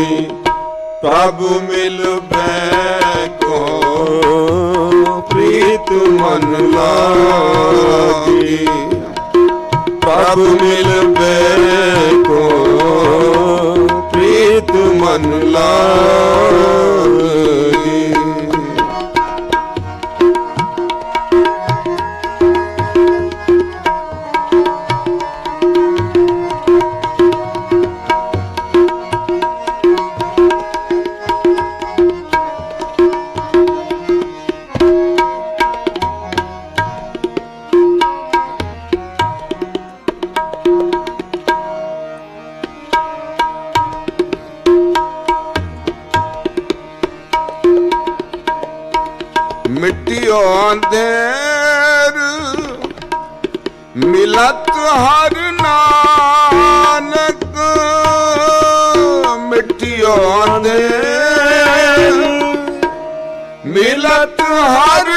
ਲਾਗੀ ਪ੍ਰਭ ਮਿਲ ਬੈ ਕੋ, ਪ੍ਰੀਤ ਮਨ ਲਾਗੀ। ਪ੍ਰਭ ਮਿਲ ਬੈ ਕੋ, ਪ੍ਰੀਤ ਮਨ ਲਾਗੀ। ਮਿੱਟਿਓ ਮਿਲਤ ਹਰ ਨਾਨਕ ਮਿੱਟਿਓ ਅੰਧੇਰ ਮਿਲਤ ਹਰ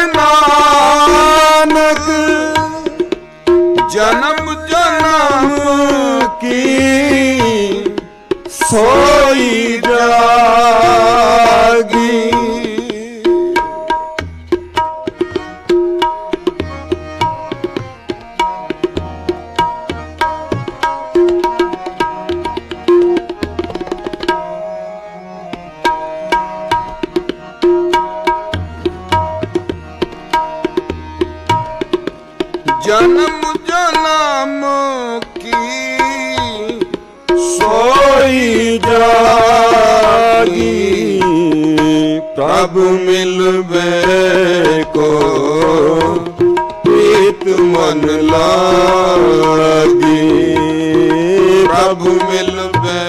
ਪ੍ਰਭ ਮਿਲਵੇ।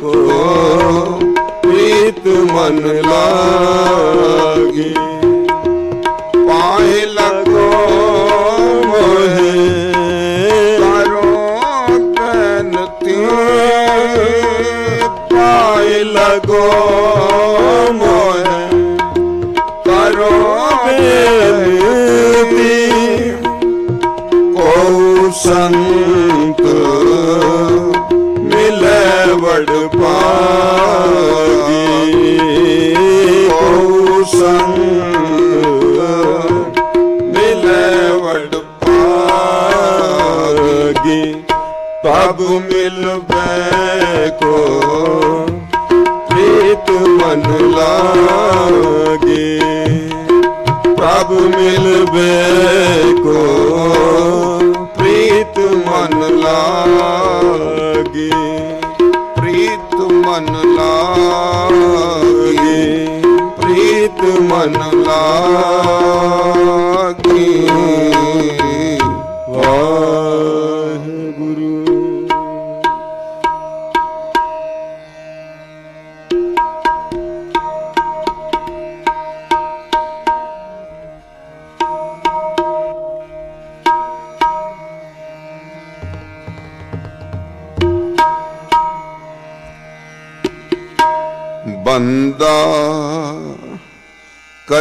ਕੋ ਪ੍ਰੀਤ ਮਨ ਲਾਗੀ। ਪ੍ਰਭ ਮਿਲਵੇ ਕੋ, ਪ੍ਰੀਤ ਮਨ ਲਾਗੇ। ਪ੍ਰਭ ਮਿਲਵੇ ਕੋ, ਪ੍ਰੀਤ ਮਨ ਲਾਗੇ। ਪ੍ਰੀਤ ਮਨ ਲਾਗੇ, ਪ੍ਰੀਤ ਮਨ ਲਾਗੇ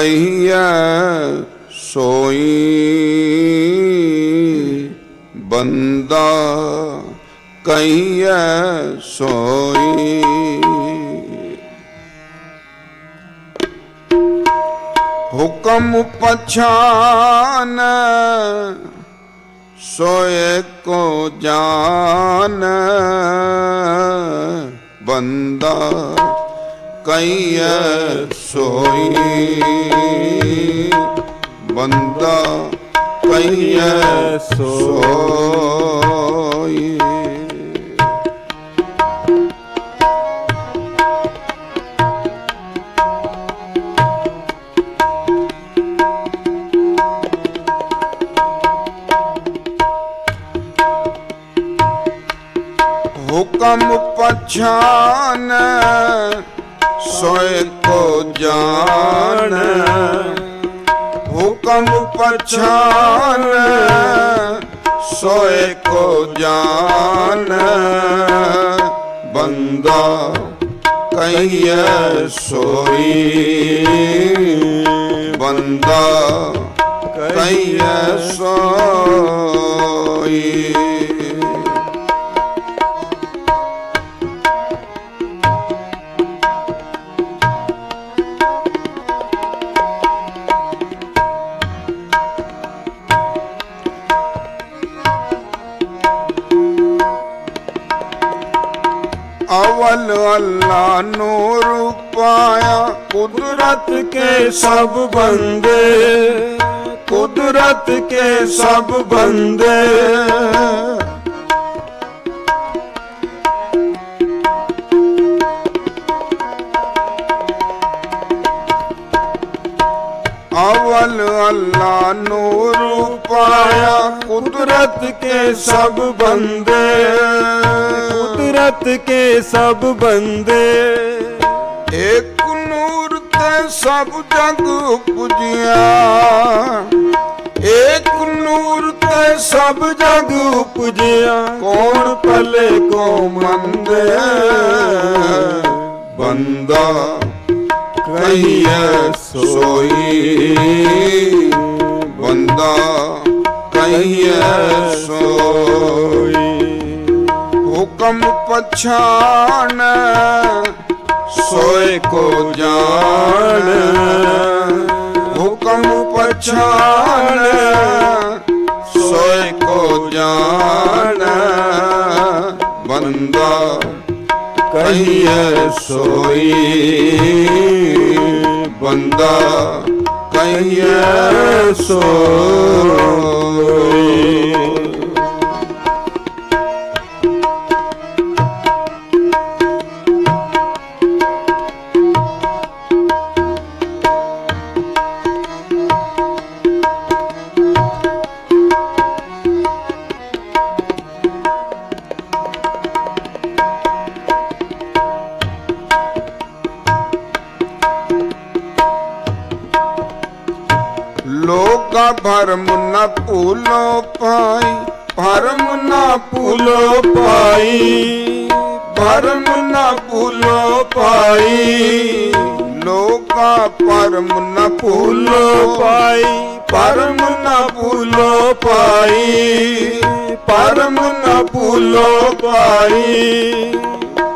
ਕਹੀਐ ਸੋਈ ਬੰਦਾ ਕਹੀਐ ਸੋਈ। ਹੁਕਮ ਪਛਾਨ ਸੋਏ ਕੋ ਜਾਨ ਬੰਦਾ। ਕਈਐ ਸੋਈ। ਬੰਦਾ ਕਈਐ ਸੋਈ। ਹੁਕਮ ਪਛਾਨ ਸੋਏ ਕੋ ਜਾਣ ਹੁਕਮ ਪਛਾਨ ਸੋਏ ਕੋ ਜਾਣ ਬੰਦਾ ਕਹੀਐ ਸੋਈ ਬੰਦਾ ਕਹੀਐ ਸੋਈ। ਅਵਲ ਅੱਲਾ ਨੂਰ ਪਾਇਆ। ਕੁਦਰਤ ਕੇ ਸਭ ਬੰਦੇ, ਕੁਦਰਤ ਕੇ ਸਭ ਬੰਦੇ। ਅਵਲ ਅੱਲਾ ਨੂਰ ਪਾਇਆ ਕੁਦਰਤ ਕੇ ਸਭ ਬੰਦੇ। ਕੁਦਰਤ ਕੇ ਸਭ ਬੰਦੇ। ਇੱਕ ਨੂਰ ਤੇ ਸਭ ਜਗ ਪੁਜਿਆ ਇੱਕ ਨੂਰ ਤੇ ਸਭ ਜਗ ਪੁਜਿਆ ਕੌਣ ਭਲੇ ਕੋ ਮੰਦੇ। ਬੰਦਾ ਕਹੀਏ ਸੋਈ। ਬੰਦਾ ਸੋਈ। ਹੁਕਮ ਪਛਾਨ, ਸੋਏ ਕੋ ਜਾਣ। ਹੁਕਮ ਪਛਾਨ, ਸੋਏ ਕੋ ਜਾਣ। ਬੰਦਾ ਕਹੀਏ ਸੋਈ। ਬੰਦਾ ਕਹੀਏ ਸੋਈ। ਲੋਕਾ ਭਰਮ ਨਾ ਭੂਲੋ ਪਾਈ ਭਰਮ ਨਾ ਭੂਲੋ ਪਾਈ ਲੋਕਾ ਪਰਮ ਨਾ ਭੂਲੋ ਪਾਈ ਪਰਮ ਨਾ ਭੂਲੋ ਪਾਈ ਪਰਮ ਨਾ ਭੂਲੋ ਪਾਈ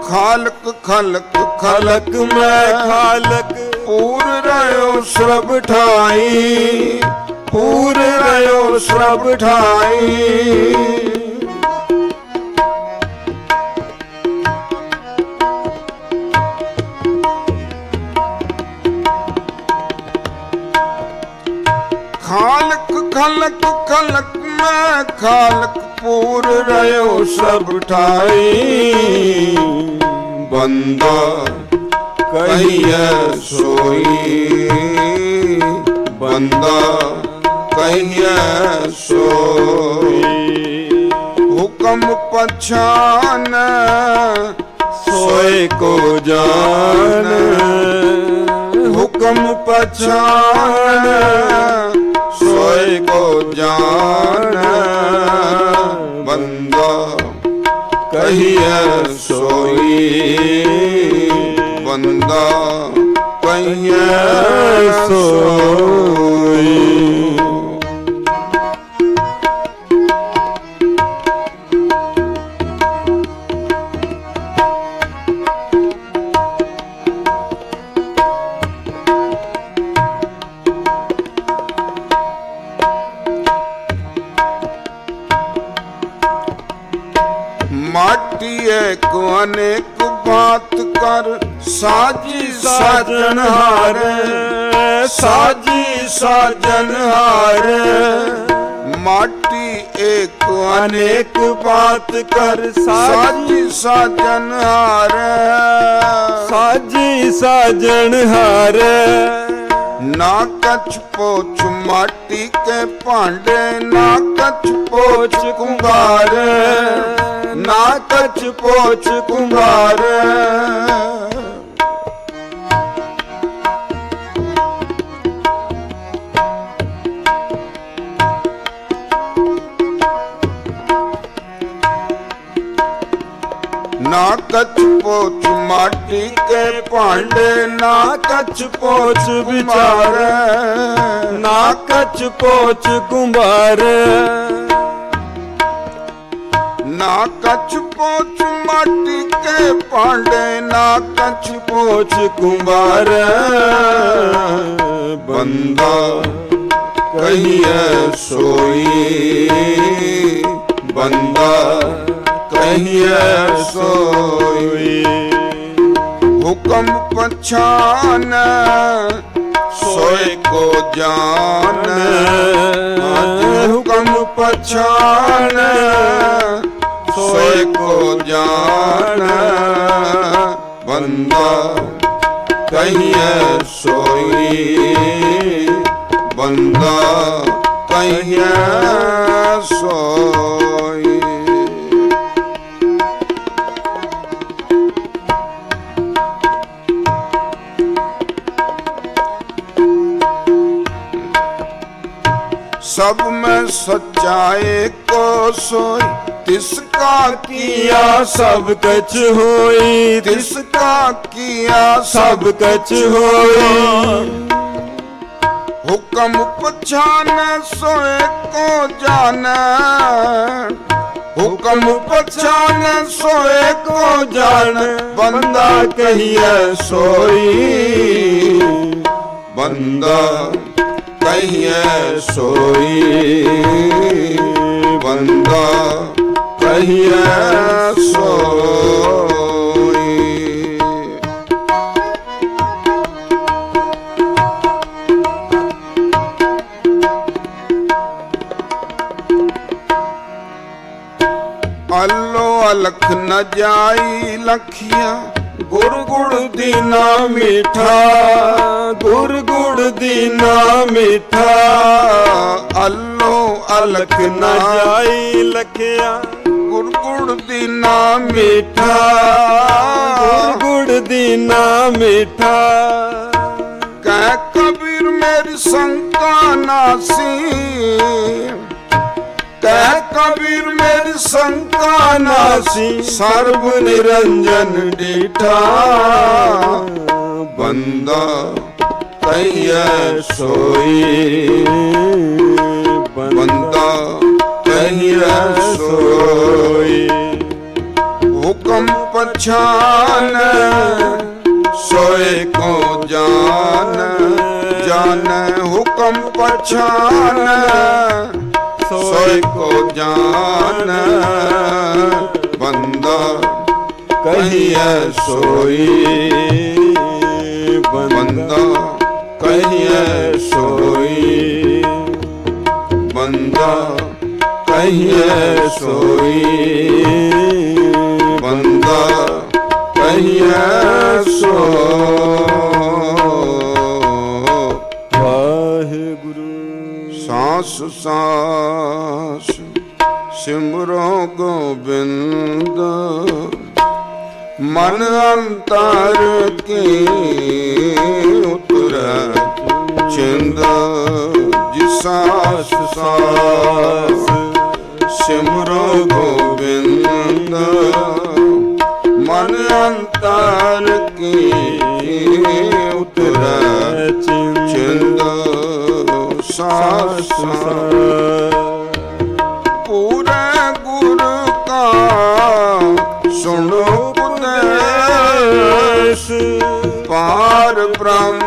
ਖਾਲਕ, ਖਲਕ ਖਲਕ ਮੈਂ ਖਾਲਕ ਪੂਰ ਰਿਓ ਸਰਬ ਠਾਈ। ਪੂਰ ਰਿਓ ਠਾਈ। ਖਾਲਕ ਖਲਕ ਖਲਕ ਮੈਂ ਖਾਲਕ ਪੂਰ ਰਿਓ ਸਭ ਠਾਈ। ਬੰਦਾ ਕਹੀਏ ਸੋਈ। ਬੰਦਾ ਕਹੀਏ ਸੋਈ। ਹੁਕਮ ਪਛਾਨ ਸੋਏ ਕੋ ਜਾਣ ਹੁਕਮ ਪਛਾਨ ਸੋਏ ਕੋ ਜਾਣ ਬੰਦਾ ਕਹੀਏ ਸੋਈ। ਬੰਦਾ ਕਹੀਏ ਸੋਈ। ਸਾਜੀ ਸਾਜਨ ਹਾਰ। ਮਾਟੀ ਏਕ ਅਨੇਕ ਬਾਤ ਕਰ ਸਾਜੀ ਸਾਜਨ ਹਾਰ। ਸਾਜੀ ਸਾਜਣ ਹਾਰ। ਨਾ ਕਛ ਪੋਛ ਮਾਟੀ ਕੇ ਭਾਂਡੇ ਨਾ ਕਛ ਪੋਛ ਕੁੰਭਾਰ ਨਾ ਕਛ ਪੋਛ ਕੁੰਭਾਰ ਨਾ ਕਛ ਪੋਚ ਮਾਟੀ ਕੇ ਭਾਂਡੇ ਨਾ ਕਛ ਪੋਛ ਵਿਚਾਰ। ਨਾ ਕਛ ਪੋਚ ਕੁੰਭਾਰ ਨਾ ਕਛ ਪੋਚ ਮਾਟੀ ਕੇ ਭਾਂਡੇ ਨਾ ਕਛ ਪੋਚ ਕੁੰਭਾਰ ਬੰਦਾ ਕਹੀਏ ਸੋਈ, ਬੰਦਾ ਕਹੀਏ ਸੋਈ ਹੁਕਮ ਪਛਾਨ, ਸੋਏ ਕੋ ਜਾਣ ਹੁਕਮ ਪਛਾਨ, ਸੋਏ ਕੋ ਜਾਣ ਬੰਦਾ ਕਹੀਏ ਸੋਈ, ਬੰਦਾ ਕਹੀਏ ਸੋਈ। ਸਭ ਮੈਂ ਸਚਾਏ ਕੋ ਸੋਈ। ਤਿਸ ਕਾ ਕੀਆ ਸਭ ਕਛ ਹੋਈ। ਤਿਸ ਕਾ ਕੀਆ ਸਭ ਕਛ ਹੋਈ। ਹੁਕਮ ਪਛਾਨੈ ਸੋਏ ਕੋ ਜਾਣੈ। ਹੁਕਮ ਪਛਾਨੈ ਸੋਏ ਕੋ ਜਾਣ। ਬੰਦਾ ਕਹੀਐ ਸੋਈ। ਬੰਦਾ ਕਹੀਐ ਸੋਈ ਬੰਦਾ ਕਹੀਐ ਸੋਈ। ਅੱਲੋ ਅਲਖ ਨ ਜਾਈ ਲਖੀਆਂ ਗੁਰ ਗੁੜ ਦੀਨਾ ਮਿਠਾ ਗੁਰ ਗੁੜ ਦੀਨਾ ਮਿੱਠਾ। ਅਲੋ ਅਲਖ ਨ ਨਾ ਜਾਈ ਲਖਿਆ ਗੁਰ ਗੁੜ ਦੀਨਾ ਮਿੱਠਾ ਗੁਰ ਗੁੜ ਦੀਨਾ ਮਿੱਠਾ। ਕਹਿ ਕਬੀਰ ਮੇਰੀ ਸੰਕਾ ਸੀ ਕਹਿ ਕਬੀਰ ਮੇਰੀ ਸੰਕਾ ਨਾਸੀ ਸਰਬ ਨਿਰੰਜਨ ਡੀਠਾ। ਬੰਦਾ ਕਹੀਏ ਸੋਈ। ਬੰਦਾ ਕਹੀਏ ਸੋਈ। ਹੁਕਮ ਪਛਾਨ, ਸੋਏ ਕੋ ਜਾਨ। ਜਾਨ ਹੁਕਮ ਪਛਾਨ। ਜਾਨ। ਬੰਦਾ ਕਹੀਏ ਸੋਈ। ਬੰਦਾ ਕਹੀਏ ਸੋਈ। ਬੰਦਾ ਕਹੀਏ ਸੋਈ। ਬੰਦਾ ਕਹੀਏ ਸੋ। ਵਾਹਿਗੁਰੂ। ਸਾਸ ਸਾਸ। ਸਿਮਰੋ ਗੋਬਿੰਦ। ਮਨ ਅੰਤਰ ਕੀ ਉਤਰੈ ਚਿੰਦ? ਜਿ ਸਾਸ ਸਿਮਰੋ ਗੋਬਿੰਦ। ਮਨ ਅੰਤਰ ਕੀ ਉਤਰੈ ਚਿੰਦ? ਸਾਸ ਪੂਰੇ ਗੁਰ ਕਾ ਸੁਣੋ ਉਪਦੇਸ਼। ਪਾਰ ਬ੍ਰਹਮ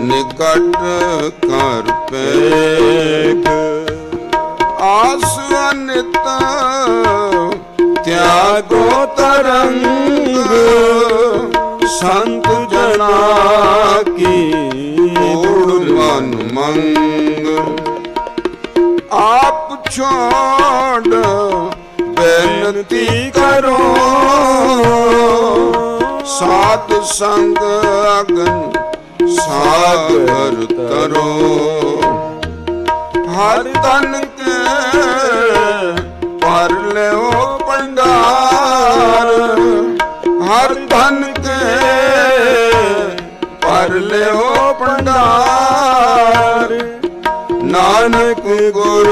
ਨਿਕਟ ਕਰ ਪੇਖ ਆਸ ਅਨਿਤ ਤਿਆਗੋ ਤਰੰਗ। ਸੰਤ ਜਨਾ ਕੀ ਓੜ ਮਨ ਮੰਗ। ਆਪ ਛੋੜ ਬੇਨਤੀ ਕਰੋ। ਸਾਧ ਸੰਗ ਅਗਨ ਸਾਗਰ ਤਰੋ। ਹਰ ਤਨ ਕੇ ਪਰ ਲਿਓ ਪੰਡਾਰ ਹਰ ਧਨ ਕੇ ਪਰ ਲਿਓ ਪੰਡਾਰ ਨਾਨਕ ਗੁਰ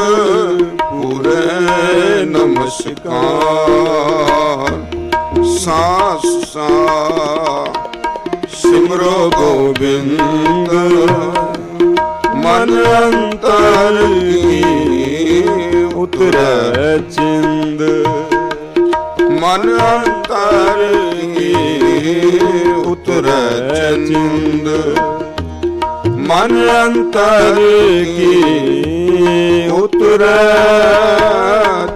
ਪੂਰੇ ਨਮਸਕਾਰ। ਸਾਸ ਸਾ ਸਿਮਰੋ ਗੋਬਿੰਦ। ਮਨ ਅੰਤਰ ਕੀ ਉਤਰੈ ਚਿੰਦ। ਮਨ ਅੰਤਰ ਕੀ ਉਤਰੈ ਚਿੰਦ। ਮਨ ਅੰਤਰ ਕੀ ਉਤਰੈ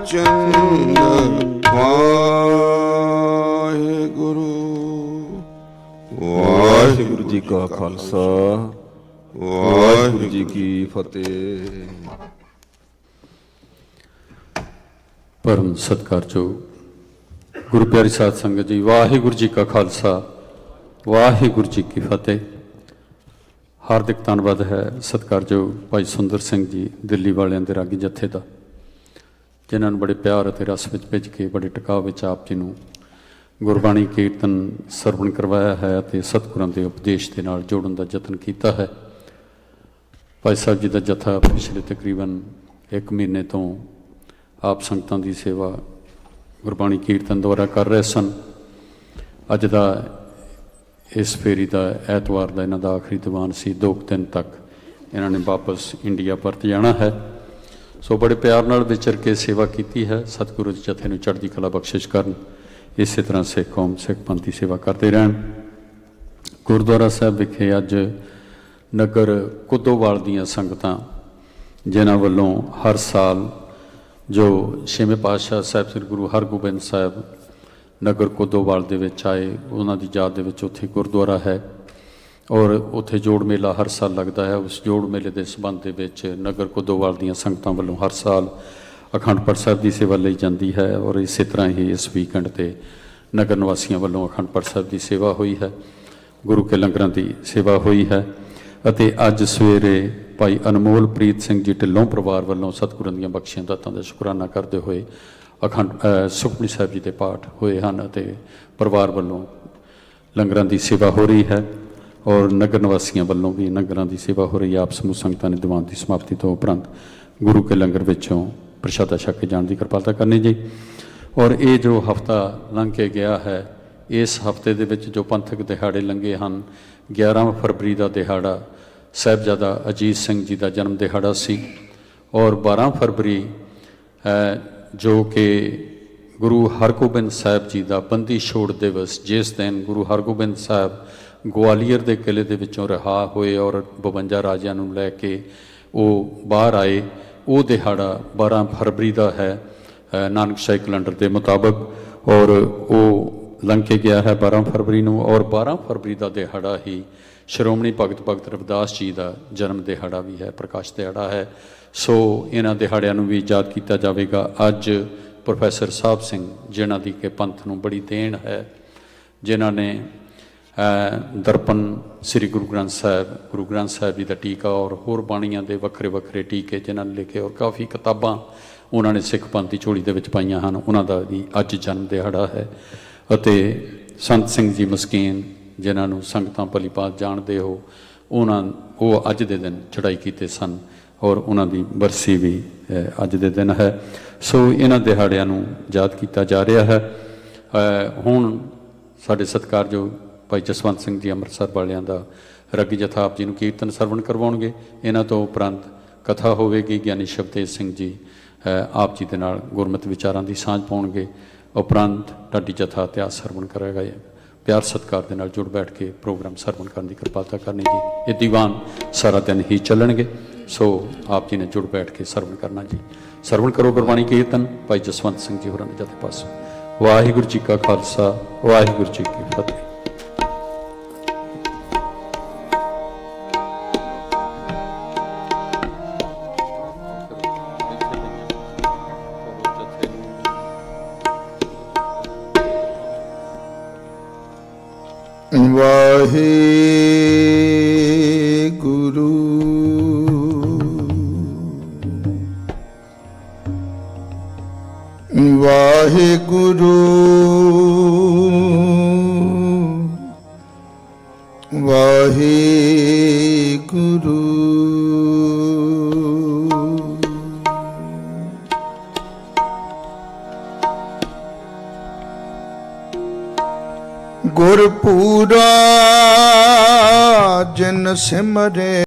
ਚਿੰਦ ਵਾਹਿਗੁਰੂ। ਵਾਹਿਗੁਰੂ ਜੀ ਕਾ ਖਾਲਸਾ। ਵਾਹਿਗੁਰੂ ਜੀ ਕੀ ਫਤਿਹ। ਪਰਮ ਸਤਿਕਾਰਯੋਗ ਗੁਰੂ ਪਿਆਰੀ ਸਾਧ ਸੰਗਤ ਜੀ ਵਾਹਿਗੁਰੂ ਜੀ ਕਾ ਖਾਲਸਾ ਵਾਹਿਗੁਰੂ ਜੀ ਕੀ ਫਤਿਹ। ਹਾਰਦਿਕ ਧੰਨਵਾਦ ਹੈ ਸਤਿਕਾਰਯੋਗ ਭਾਈ ਸੁੰਦਰ ਸਿੰਘ ਜੀ, ਦਿੱਲੀ ਵਾਲਿਆਂ ਦੇ ਰਾਗੀ ਜਥੇ ਦਾ, ਜਿਨ੍ਹਾਂ ਨੂੰ ਬੜੇ ਪਿਆਰ ਅਤੇ ਰਸ ਵਿੱਚ ਭੇਜ ਕੇ, ਬੜੇ ਟਿਕਾਅ ਵਿੱਚ ਆਪ ਜੀ ਨੂੰ ਗੁਰਬਾਣੀ ਕੀਰਤਨ ਸਰਵਣ ਕਰਵਾਇਆ ਹੈ ਅਤੇ ਸਤਿਗੁਰਾਂ ਦੇ ਉਪਦੇਸ਼ ਦੇ ਨਾਲ ਜੋੜਨ ਦਾ ਯਤਨ ਕੀਤਾ ਹੈ। ਭਾਈ ਸਾਹਿਬ ਜੀ ਦਾ ਜਥਾ ਪਿਛਲੇ ਤਕਰੀਬਨ 1 ਮਹੀਨੇ ਤੋਂ ਆਪ ਸੰਗਤਾਂ ਦੀ ਸੇਵਾ ਗੁਰਬਾਣੀ ਕੀਰਤਨ ਦੁਆਰਾ ਕਰ ਰਹੇ ਸਨ। ਅੱਜ ਦਾ ਇਸ ਫੇਰੀ ਦਾ ਐਤਵਾਰ ਦਾ ਇਹਨਾਂ ਦਾ ਆਖਰੀ ਦੀਵਾਨ ਸੀ ਦੋ ਕੁ ਦਿਨ ਤੱਕ। ਇਹਨਾਂ ਨੇ ਵਾਪਸ ਇੰਡੀਆ ਪਰਤ ਜਾਣਾ ਹੈ। ਸੋ ਬੜੇ ਪਿਆਰ ਨਾਲ ਵਿਚਰ ਕੇ ਸੇਵਾ ਕੀਤੀ ਹੈ। ਸਤਿਗੁਰੂ ਦੇ ਜਥੇ ਨੂੰ ਚੜ੍ਹਦੀ ਕਲਾ ਬਖਸ਼ਿਸ਼ ਕਰਨ। ਇਸੇ ਤਰ੍ਹਾਂ ਸਿੱਖ ਕੌਮ, ਸਿੱਖ ਪੰਥੀ ਸੇਵਾ ਕਰਦੇ ਰਹਿਣ। ਗੁਰਦੁਆਰਾ ਸਾਹਿਬ ਵਿਖੇ ਅੱਜ ਨਗਰ ਕੁੱਦੋਵਾਲ ਦੀਆਂ ਸੰਗਤਾਂ, ਜਿਨ੍ਹਾਂ ਵੱਲੋਂ ਹਰ ਸਾਲ ਜੋ ਛੇਵੇਂ ਪਾਤਸ਼ਾਹ ਸਾਹਿਬ ਸ੍ਰੀ ਗੁਰੂ ਹਰਗੋਬਿੰਦ ਸਾਹਿਬ ਨਗਰ ਕੋਦੋਵਾਲ ਦੇ ਵਿੱਚ ਆਏ, ਉਹਨਾਂ ਦੀ ਯਾਦ ਦੇ ਵਿੱਚ ਉੱਥੇ ਗੁਰਦੁਆਰਾ ਹੈ। ਔਰ ਉੱਥੇ ਜੋੜ ਮੇਲਾ ਹਰ ਸਾਲ ਲੱਗਦਾ ਹੈ। ਉਸ ਜੋੜ ਮੇਲੇ ਦੇ ਸਬੰਧ ਦੇ ਵਿੱਚ ਨਗਰ ਕੋਦੋਵਾਲ ਦੀਆਂ ਸੰਗਤਾਂ ਵੱਲੋਂ ਹਰ ਸਾਲ ਅਖੰਡ ਪਾਠ ਸਾਹਿਬ ਦੀ ਸੇਵਾ ਲਈ ਜਾਂਦੀ ਹੈ ਔਰ ਇਸੇ ਤਰ੍ਹਾਂ ਹੀ ਇਸ ਵੀਕਐਂਡ ਤੇ ਨਗਰ ਨਿਵਾਸੀਆਂ ਵੱਲੋਂ ਅਖੰਡ ਪਾਠ ਸਾਹਿਬ ਦੀ ਸੇਵਾ ਹੋਈ ਹੈ। ਗੁਰੂ ਕੇ ਲੰਗਰਾਂ ਦੀ ਸੇਵਾ ਹੋਈ ਹੈ ਅਤੇ ਅੱਜ ਸਵੇਰੇ ਭਾਈ ਅਨਮੋਲ ਪ੍ਰੀਤ ਸਿੰਘ ਜੀ ਢਿੱਲੋਂ ਪਰਿਵਾਰ ਵੱਲੋਂ ਸਤਿਗੁਰਾਂ ਦੀਆਂ ਬਖਸ਼ੀਆਂ ਦਾਤਾਂ ਦਾ ਸ਼ੁਕਰਾਨਾ ਕਰਦੇ ਹੋਏ ਅਖੰਡ ਸੁਖਮਨੀ ਸਾਹਿਬ ਜੀ ਦੇ ਪਾਠ ਹੋਏ ਹਨ ਅਤੇ ਪਰਿਵਾਰ ਵੱਲੋਂ ਲੰਗਰਾਂ ਦੀ ਸੇਵਾ ਹੋ ਰਹੀ ਹੈ ਔਰ ਨਗਰ ਨਿਵਾਸੀਆਂ ਵੱਲੋਂ ਵੀ ਲੰਗਰਾਂ ਦੀ ਸੇਵਾ ਹੋ ਰਹੀ ਹੈ। ਆਪ ਸਮੂਹ ਸੰਗਤਾਂ ਨੇ ਦੀਵਾਨ ਦੀ ਸਮਾਪਤੀ ਤੋਂ ਉਪਰੰਤ ਗੁਰੂ ਕੇ ਲੰਗਰ ਵਿੱਚੋਂ ਪ੍ਰਸ਼ਾਦਾ ਛਕ ਕੇ ਜਾਣ ਦੀ ਕਿਰਪਾਲਤਾ ਕਰਨੀ ਜੀ। ਔਰ ਇਹ ਜੋ ਹਫਤਾ ਲੰਘ ਕੇ ਗਿਆ ਹੈ, ਇਸ ਹਫ਼ਤੇ ਦੇ ਵਿੱਚ ਜੋ ਪੰਥਕ ਦਿਹਾੜੇ ਲੰਘੇ ਹਨ 11 ਫਰਵਰੀ ਦਾ ਦਿਹਾੜਾ ਸਾਹਿਬਜ਼ਾਦਾ ਅਜੀਤ ਸਿੰਘ ਜੀ ਦਾ ਜਨਮ ਦਿਹਾੜਾ ਸੀ। ਔਰ 12 ਫਰਵਰੀ ਜੋ ਕਿ ਗੁਰੂ ਹਰਗੋਬਿੰਦ ਸਾਹਿਬ ਜੀ ਦਾ ਬੰਦੀ ਛੋੜ ਦਿਵਸ, ਜਿਸ ਦਿਨ ਗੁਰੂ ਹਰਗੋਬਿੰਦ ਸਾਹਿਬ ਗਵਾਲੀਅਰ ਦੇ ਕਿਲੇ ਦੇ ਵਿੱਚੋਂ ਰਿਹਾ ਹੋਏ ਔਰ 52 ਰਾਜਿਆਂ ਨੂੰ ਲੈ ਕੇ ਉਹ ਬਾਹਰ ਆਏ, ਉਹ ਦਿਹਾੜਾ 12 ਫਰਵਰੀ ਦਾ ਹੈ ਨਾਨਕ ਸ਼ਾਹੀ ਕੈਲੰਡਰ ਦੇ ਮੁਤਾਬਕ ਔਰ ਉਹ ਲੰਘ ਕੇ ਗਿਆ ਹੈ 12 ਫਰਵਰੀ ਨੂੰ ਔਰ 12 ਫਰਵਰੀ ਦਾ ਦਿਹਾੜਾ ਹੀ ਸ਼੍ਰੋਮਣੀ ਭਗਤ ਭਗਤ ਰਵਿਦਾਸ ਜੀ ਦਾ ਜਨਮ ਦਿਹਾੜਾ ਵੀ ਹੈ ਪ੍ਰਕਾਸ਼ ਦਿਹਾੜਾ ਹੈ। ਸੋ ਇਹਨਾਂ ਦਿਹਾੜਿਆਂ ਨੂੰ ਵੀ ਯਾਦ ਕੀਤਾ ਜਾਵੇਗਾ। ਅੱਜ ਪ੍ਰੋਫੈਸਰ ਸਾਹਿਬ ਸਿੰਘ ਜਿਨ੍ਹਾਂ ਦੀ ਕਿ ਪੰਥ ਨੂੰ ਬੜੀ ਦੇਣ ਹੈ ਜਿਨ੍ਹਾਂ ਨੇ ਅ, ਦਰਪਨ ਸ੍ਰੀ ਗੁਰੂ ਗ੍ਰੰਥ ਸਾਹਿਬ ਗੁਰੂ ਗ੍ਰੰਥ ਸਾਹਿਬ ਜੀ ਦਾ ਟੀਕਾ ਔਰ ਹੋਰ ਬਾਣੀਆਂ ਦੇ ਵੱਖਰੇ ਵੱਖਰੇ ਟੀਕੇ ਜਿਨ੍ਹਾਂ ਨੇ ਲਿਖੇ ਔਰ ਕਾਫੀ ਕਿਤਾਬਾਂ ਉਹਨਾਂ ਨੇ ਸਿੱਖ ਪੰਥ ਦੀ ਝੋਲੀ ਦੇ ਵਿੱਚ ਪਾਈਆਂ ਹਨ ਉਹਨਾਂ ਦਾ ਵੀ ਅੱਜ ਜਨਮ ਦਿਹਾੜਾ ਹੈ। ਅਤੇ ਸੰਤ ਸਿੰਘ ਜੀ ਮਸਕੀਨ ਜਿਨ੍ਹਾਂ ਨੂੰ ਸੰਗਤਾਂ ਭਲੀਪਾਤ ਜਾਣਦੇ ਹੋ, ਉਹਨਾਂ ਉਹ ਅੱਜ ਦੇ ਦਿਨ ਚੜਾਈ ਕੀਤੇ ਸਨ ਔਰ ਉਹਨਾਂ ਦੀ ਬਰਸੀ ਵੀ ਅੱਜ ਦੇ ਦਿਨ ਹੈ। ਸੋ ਇਹਨਾਂ ਦਿਹਾੜਿਆਂ ਨੂੰ ਯਾਦ ਕੀਤਾ ਜਾ ਰਿਹਾ ਹੈ। ਹੁਣ ਸਾਡੇ ਸਤਿਕਾਰਯੋਗ ਭਾਈ ਜਸਵੰਤ ਸਿੰਘ ਜੀ ਅੰਮ੍ਰਿਤਸਰ ਵਾਲਿਆਂ ਦਾ ਰੱਗੀ ਜਥਾ ਆਪ ਜੀ ਨੂੰ ਕੀਰਤਨ ਸਰਵਣ ਕਰਵਾਉਣਗੇ। ਇਹਨਾਂ ਤੋਂ ਉਪਰੰਤ ਕਥਾ ਹੋਵੇਗੀ, ਗਿਆਨੀ ਸ਼ਬਦੇਵ ਸਿੰਘ ਜੀ ਆਪ ਜੀ ਦੇ ਨਾਲ ਗੁਰਮਤਿ ਵਿਚਾਰਾਂ ਦੀ ਸਾਂਝ ਪਾਉਣਗੇ। ਉਪਰੰਤ ਢਾਡੀ ਜਥਾ ਇਤਿਹਾਸ ਸਰਵਣ ਕਰੇਗਾ ਪਿਆਰ ਸਤਿਕਾਰ ਦੇ ਨਾਲ ਜੁੜ ਬੈਠ ਕੇ ਪ੍ਰੋਗਰਾਮ ਸਰਵਣ ਕਰਨ ਦੀ ਕਿਰਪਾਲਤਾ ਕਰਨੀ ਜੀ। ਇਹ ਦੀਵਾਨ ਸਾਰਾ ਦਿਨ ਹੀ ਚੱਲਣਗੇ। ਸੋ ਆਪ ਜੀ ਨੇ ਜੁੜ ਬੈਠ ਕੇ ਸਰਵਣ ਕਰਨਾ ਜੀ। ਸਰਵਣ ਕਰੋ ਗੁਰਬਾਣੀ ਕੀਰਤਨ। ਭਾਈ ਜਸਵੰਤ ਸਿੰਘ ਜੀ ਹੋਰਾਂ ਦੇ ਜਥੇ ਪਾਸੋਂ। ਵਾਹਿਗੁਰੂ ਜੀ ਕਾ ਖਾਲਸਾ, ਵਾਹਿਗੁਰੂ ਜੀ ਕੀ ਫਤਿਹ। ਵਾਹਿਗੁਰੂ। ਗੁਰਪੂਰਾ ਜਨ ਸਿਮਰੇ